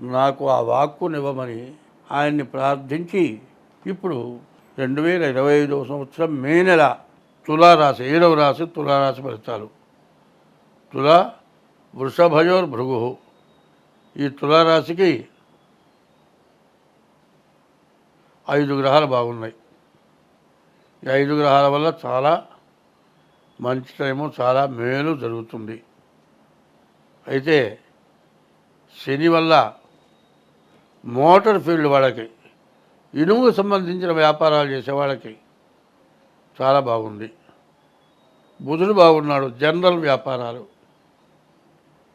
నాకు ఆ వాక్కునివ్వమని ఆయన్ని ప్రార్థించి ఇప్పుడు రెండు వేల ఇరవై ఐదవ సంవత్సరం మే నెల తులారాశి ఏడవ రాశి తులారాశి ఫలితాలు. తులా వృషభయోర్ భృగు ఈ తులారాశికి ఐదు గ్రహాలు బాగున్నాయి. ఈ ఐదు గ్రహాల వల్ల చాలా మంచి టైము చాలా మేలు జరుగుతుంది. అయితే శని వల్ల మోటార్ ఫీల్డ్ వాళ్ళకి ఇనుముకు సంబంధించిన వ్యాపారాలు చేసే వాళ్ళకి చాలా బాగుంది. బుధుడు బాగున్నాడు జనరల్ వ్యాపారాలు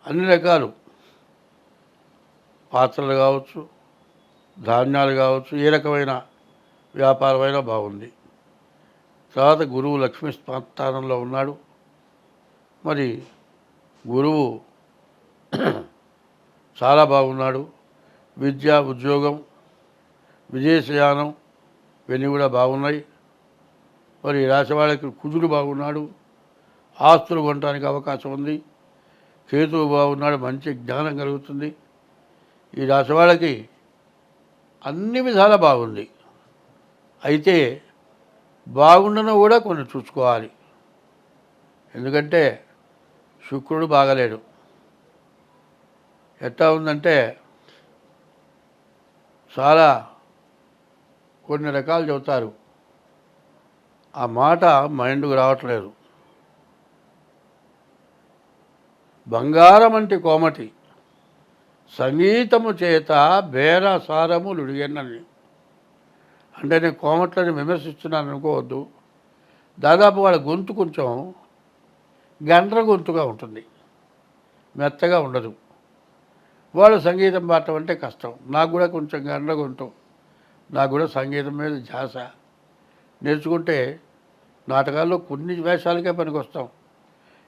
అన్ని రకాలు. పాత్రలు కావచ్చు ధాన్యాలు కావచ్చు ఏ రకమైన వ్యాపారమైనా బాగుంది. తర్వాత గురువు లక్ష్మీ స్థానంలో ఉన్నాడు. మరి గురువు చాలా బాగున్నాడు. విద్య ఉద్యోగం విదేశయానం ఇవన్నీ కూడా బాగున్నాయి. మరి ఈ రాశి వాళ్ళకి కుజుడు బాగున్నాడు. ఆస్తులు కొనడానికి అవకాశం ఉంది. కేతువు బాగున్నాడు. మంచి జ్ఞానం కలుగుతుంది. ఈ రాశి వాళ్ళకి అన్ని విధాలా బాగుంది. అయితే బాగుండను కూడా కొన్ని చూసుకోవాలి. ఎందుకంటే శుక్రుడు బాగలేడు. ఎట్లా ఉందంటే చాలా కొన్ని రకాలు చెబుతారు. ఆ మాట మైండ్కు రావట్లేదు. బంగారం వంటి కోమటి సంగీతము చేత బేరసారము లుడిగన్నని అంటే నేను కోమట్లని విమర్శిస్తున్నాను అనుకోవద్దు. దాదాపు వాళ్ళ గొంతు కొంచెం గండ్ర గొంతుగా ఉంటుంది. మెత్తగా ఉండదు. వాళ్ళు సంగీతం పాడటం అంటే కష్టం. నాకు కూడా కొంచెం గండ్ర ఉంటాం నాకు కూడా సంగీతం మీద ధ్యాస. నేర్చుకుంటే నాటకాల్లో కొన్ని వేషాలకే పనికొస్తాం.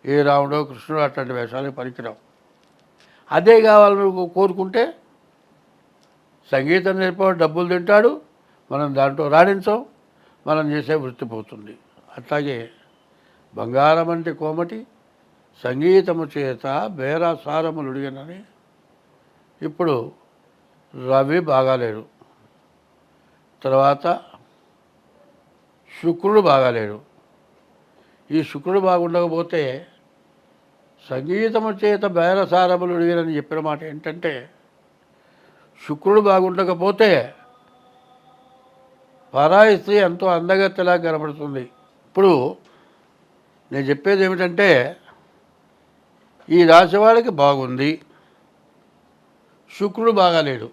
ఏ రాముడో కృష్ణుడు అట్లాంటి వేషాలకి పనికిరాం అదే కావాలని కోరుకుంటే సంగీతం నేర్పేవాడు డబ్బులు తింటాడు మనం దాంట్లో రాణించాం మనం చేసే వృత్తి పోతుంది. అట్లాగే బంగారం అంటే కోమటి సంగీతము చేత బేరాసారములు అడిగినని ఇప్పుడు రవి బాగాలేడు. తర్వాత శుక్రుడు బాగాలేడు. ఈ శుక్రుడు బాగుండకపోతే సంగీతము చేత బేరసారములు అడిగినని చెప్పిన మాట ఏంటంటే శుక్రుడు బాగుండకపోతే పరాయి స్త్రీ ఎంతో అందగత్తెలా కనబడుతుంది. ఇప్పుడు నేను చెప్పేది ఏమిటంటే ఈ రాశి వాళ్ళకి బాగుంది. శుక్రుడు బాగాలేడు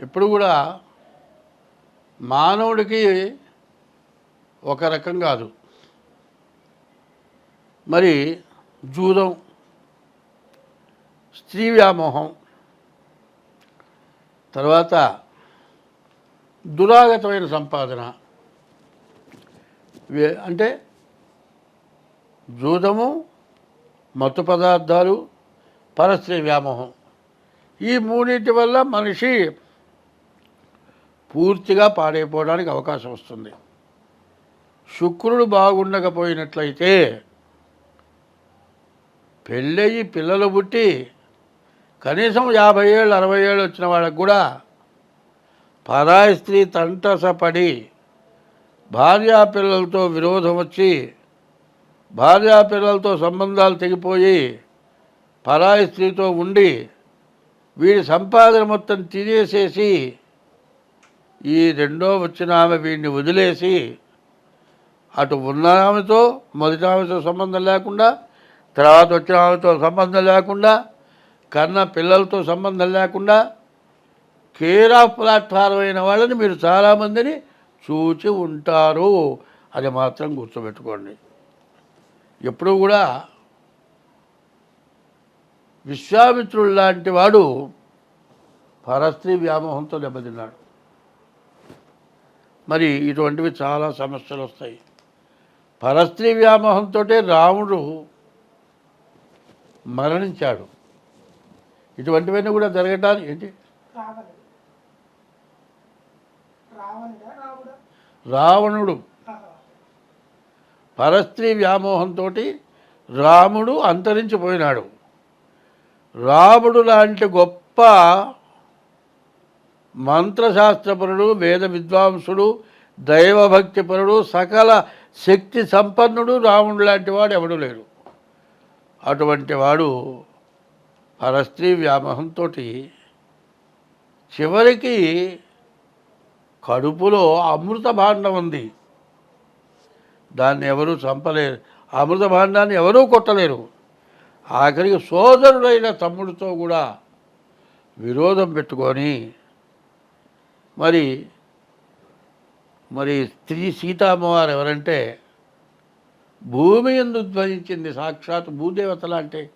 ఎప్పుడు కూడా మానవుడికి ఒక రకం కాదు. మరి జూదం స్త్రీ వ్యామోహం తర్వాత దురాగతమైన సంపాదన. అంటే జూదము మత్తు పదార్థాలు పరస్త్రీ వ్యామోహం. ఈ మూడింటి వల్ల మనిషి పూర్తిగా పాడైపోవడానికి అవకాశం వస్తుంది. శుక్రుడు బాగుండకపోయినట్లయితే పెళ్ళయి పిల్లలు పుట్టి కనీసం యాభై ఏళ్ళు అరవై ఏళ్ళు వచ్చిన వాళ్ళకు కూడా పరాయి స్త్రీ తంటసపడి భార్యా పిల్లలతో విరోధం వచ్చి భార్యా పిల్లలతో సంబంధాలు తెగిపోయి పరాయి స్త్రీతో ఉండి వీడి సంపాదన మొత్తం తినేసేసి ఈ రెండో వచ్చిన ఆమె వీడిని వదిలేసి అటు ఉన్న ఆమెతో మొదటి ఆమెతో సంబంధం లేకుండా తర్వాత వచ్చిన ఆమెతో సంబంధం లేకుండా కన్న పిల్లలతో సంబంధం లేకుండా కేర్ ఆఫ్ ప్లాట్ఫారం అయిన వాళ్ళని మీరు చాలామందిని చూచి ఉంటారు. అది మాత్రం గుర్తుపెట్టుకోండి. ఎప్పుడూ కూడా విశ్వామిత్రుడు లాంటి వాడు పరస్త్రీ వ్యామోహంతో దెబ్బతిన్నాడు. మరి ఇటువంటివి చాలా సమస్యలు వస్తాయి. పరస్త్రీ వ్యామోహంతో రాముడు మరణించాడు. ఇటువంటివన్నీ కూడా జరగటానికి ఏంటి? రావణుడు. పరస్త్రీ వ్యామోహంతో రాముడు అంతరించిపోయినాడు. రాముడు లాంటి గొప్ప మంత్రశాస్త్రపరుడు వేద విద్వాంసుడు దైవభక్తిపరుడు సకల శక్తి సంపన్నుడు రాముడు లాంటి వాడు ఎవడు లేడు. అటువంటి వాడు పరస్త్రీ వ్యామోహంతో చివరికి కడుపులో అమృత భాండం ఉంది. దాన్ని ఎవరూ చంపలేరు. అమృత భాండాన్ని ఎవరూ కొట్టలేరు. ఆఖరికి సోదరుడైన తమ్ముడితో కూడా విరోధం పెట్టుకొని మరి మరి స్త్రీ సీతామ్మవారు ఎవరంటే భూమి ఎందు ధ్వనించింది సాక్షాత్ భూదేవత లాంటి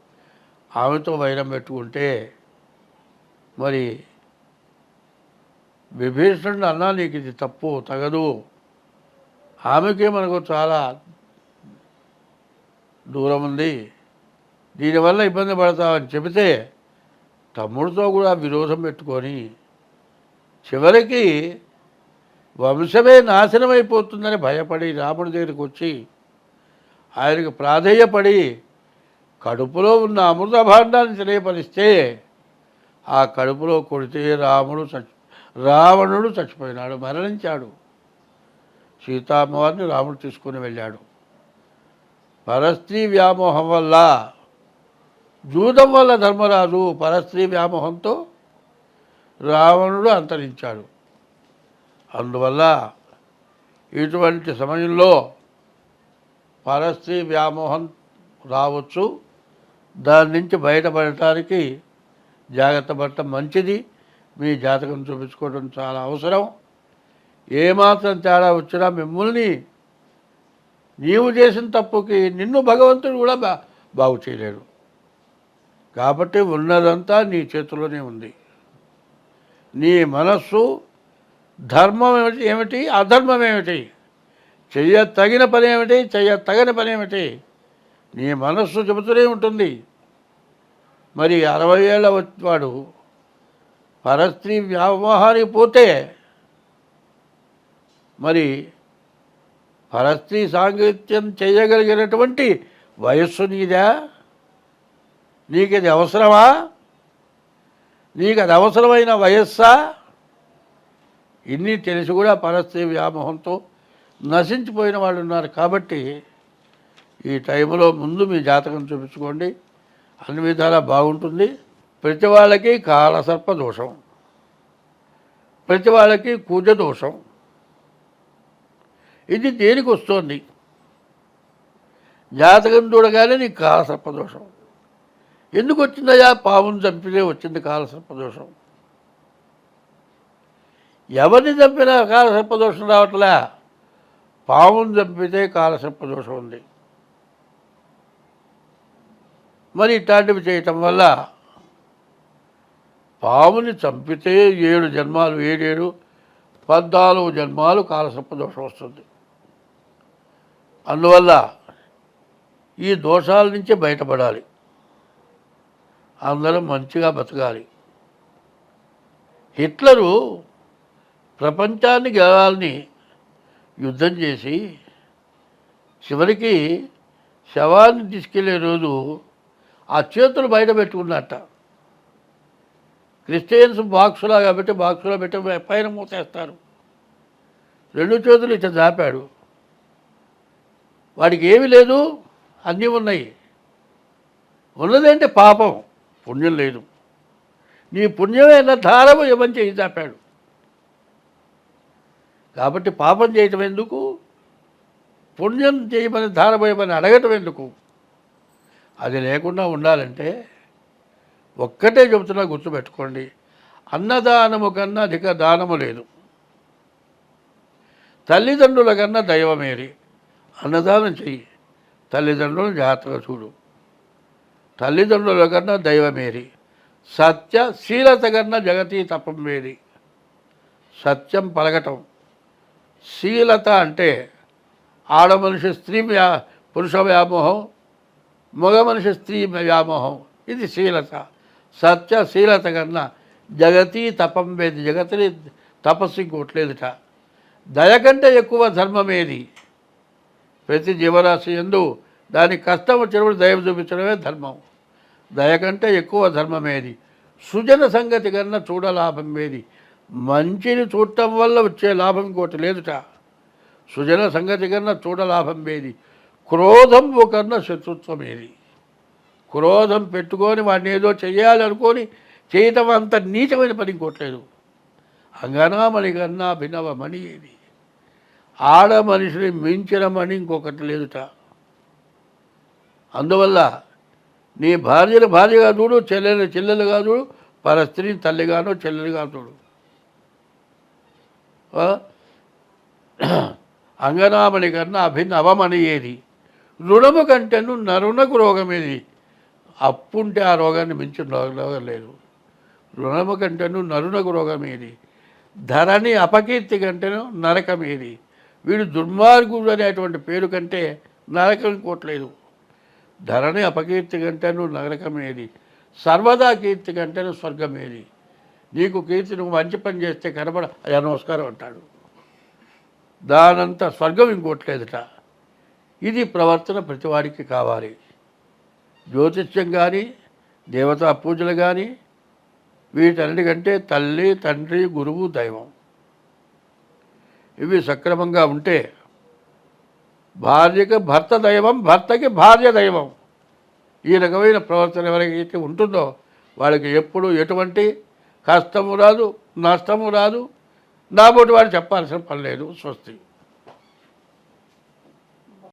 ఆమెతో వైరం పెట్టుకుంటే మరి విభీషణుడు అన్నా నీకు ఇది తప్పు తగదు. ఆమెకే మనకు చాలా దూరం ఉంది. దీనివల్ల ఇబ్బంది పడతామని చెబితే తమ్ముడితో కూడా విరోధం పెట్టుకొని చివరికి వంశమే నాశనం అయిపోతుందని భయపడి రాముడి దగ్గరికి వచ్చి ఆయనకు ప్రాధేయపడి కడుపులో ఉన్న అమృత భాండాన్ని తెలియపరిస్తే ఆ కడుపులో కొడితే రాముడు చచ్చి రావణుడు చచ్చిపోయినాడు మరణించాడు. సీతామ్మవారిని రాముడు తీసుకుని వెళ్ళాడు. పరస్త్రీ వ్యామోహం వల్ల జూదం వల్ల ధర్మరాజు పరస్త్రీ వ్యామోహంతో రావణుడు అంతరించాడు. అందువల్ల ఇటువంటి సమయంలో పరస్త్రీ వ్యామోహం రావచ్చు. దాని నుంచి బయటపడటానికి జాగ్రత్త పడటం మంచిది. మీ జాతకం చూపించుకోవడం చాలా అవసరం. ఏమాత్రం తేడా వచ్చినా మిమ్మల్ని నీవు చేసిన తప్పుకి నిన్ను భగవంతుడు కూడా బా బాగు చేయలేడు. కాబట్టి ఉన్నదంతా నీ చేతిలోనే ఉంది. నీ మనస్సు ధర్మం ఏమిటి ఏమిటి? అధర్మం ఏమిటి? చెయ్య తగిన పని ఏమిటి? చెయ్య తగని పని ఏమిటి? నీ మనస్సు చెబుతూనే ఉంటుంది. మరి అరవై ఏళ్ళ వాడు పరస్త్రీ వ్యామోహానికి పోతే మరి పరస్త్రీ సాంగత్యం చేయగలిగినటువంటి వయస్సు నీదా? నీకు అది అవసరమా? నీకు అది అవసరమైన వయస్సా? ఇన్ని తెలిసి కూడా పరస్థితి వ్యామోహంతో నశించిపోయిన వాళ్ళు ఉన్నారు కాబట్టి ఈ టైంలో ముందు మీ జాతకం చూపించుకోండి. అన్ని విధాలా బాగుంటుంది. ప్రతి వాళ్ళకి కాలసర్ప దోషం. ప్రతి వాళ్ళకి కుజ దోషం. ఇది దేనికి వస్తుంది? జాతకం చూడగానే నీకు కాలసర్ప దోషం. ఎందుకు వచ్చిందయ్యా పావును చంపితే వచ్చింది కాలసర్ప దోషం ఎవరిని చంపినా కాలసర్ప దోషం రావట్లే. పావును చంపితే కాలసర్ప దోషం ఉంది. మరి ఇట్లాంటివి చేయటం వల్ల పాముని చంపితే ఏడు జన్మాలు ఏడేడు పద్నాలుగు జన్మాలు కాలసర్ప దోషం వస్తుంది. అందువల్ల ఈ దోషాల నుంచి బయటపడాలి. అందరం మంచిగా బతకాలి. హిట్లరు ప్రపంచాన్ని గెలవాలని యుద్ధం చేసి చివరికి శవాన్ని తీసుకెళ్ళే రోజు ఆ చేతులు బయట పెట్టుకున్నట్ట. క్రిస్టియన్స్ బాక్సులా కాబట్టి బాక్సులో పెట్టి పైన మూసేస్తారు. రెండు చేతులు ఇట్లా దాపాడు. వాడికి ఏమీ లేదు అన్నీ ఉన్నాయి. ఉన్నదంటే పాపం? పుణ్యం లేదు. నీ పుణ్యమైన ధారము ఇవ్వని చేయి చాపాడు కాబట్టి పాపం చేయటం ఎందుకు? పుణ్యం చేయమని ధారపోయమని అడగటం ఎందుకు? అది లేకుండా ఉండాలంటే ఒక్కటే చెబుతున్నా గుర్తుపెట్టుకోండి. అన్నదానము కన్నా అధిక దానము లేదు. తల్లిదండ్రుల కన్నా దైవమేరి. అన్నదానం చెయ్యి. తల్లిదండ్రులను జాగ్రత్తగా చూడు. తల్లిదండ్రుల కన్నా దైవమేరి. సత్య శీలత కన్నా జగతి తపం వేరి సత్యం పలకటం. శీలత అంటే ఆడ మనిషి స్త్రీ వ్యా పురుష వ్యామోహం మగ మనిషి స్త్రీ వ్యామోహం. ఇది శీలత. సత్య శీలత కన్నా జగతి తపం వేది జగతిని తపస్సు ఇంకోట్లేదుట. దయ కంటే ఎక్కువ ధర్మమేది. ప్రతి జీవరాశి ఎందు దానికి కష్టం వచ్చినప్పుడు దయ చూపించడమే ధర్మం. దయకంటే ఎక్కువ ధర్మమేది? సుజన సంగతి కన్నా చూడలాభం ఏది మంచిని చూడటం వల్ల వచ్చే లాభం ఇంకోటి లేదుట. సుజన సంగతి కన్నా చూడలాభం ఏది క్రోధం కన్నా శత్రుత్వం ఏది క్రోధం పెట్టుకొని వాడిని ఏదో చేయాలనుకొని చేయటం అంత నీచమైన పని ఇంకోట్లేదు అంగనామణి కన్నా భిన్నవమణి ఏది? ఆడ మనిషిని మించిన మణి ఇంకొకటి లేదుట. అందువల్ల నీ భార్యను భార్యగా చూడు చెల్లెలు చెల్లెలుగా చూడు పర స్త్రీని తల్లిగాను చెల్లెలుగా చూడు. ఆ? అంగనామణి కన్నా అభిన్న అవమని ఏది? రుణము కంటేను నరునకు రోగం ఏది? అప్పుంటే ఆ రోగాన్ని మించిన రోగం లేదు. రుణము కంటేను నరునకు రోగం ఏది? ధరని అపకీర్తి కంటేను నరకం ఏది? వీడు దుర్మార్గుడు అనేటువంటి పేరు కంటే నరకం కోట్లేదు. ధరణి అపకీర్తి కంటేను నరకం ఏది సర్వదా కీర్తి కంటేను స్వర్గమేది నీకు కీర్తి నువ్వు మంచి పని చేస్తే కనబడ అయ్యా నమస్కారం అంటాడు. దానంత స్వర్గం ఇంకోట్లేదుట. ఇది ప్రవర్తన ప్రతివాడికి కావాలి. జ్యోతిష్యం కానీ దేవతా పూజలు కానీ వీటన్నిటికంటే తల్లి తండ్రి గురువు దైవం. ఇవి సక్రమంగా ఉంటే భార్యకి భర్త దైవం భర్తకి భార్య దైవం. ఈ రకమైన ప్రవర్తన ఎవరికైతే ఉంటుందో వాళ్ళకి ఎప్పుడు ఎటువంటి కష్టము రాదు నష్టము రాదు. నాబోటి వాడు చెప్పాల్సిన పని లేదు స్వస్తి.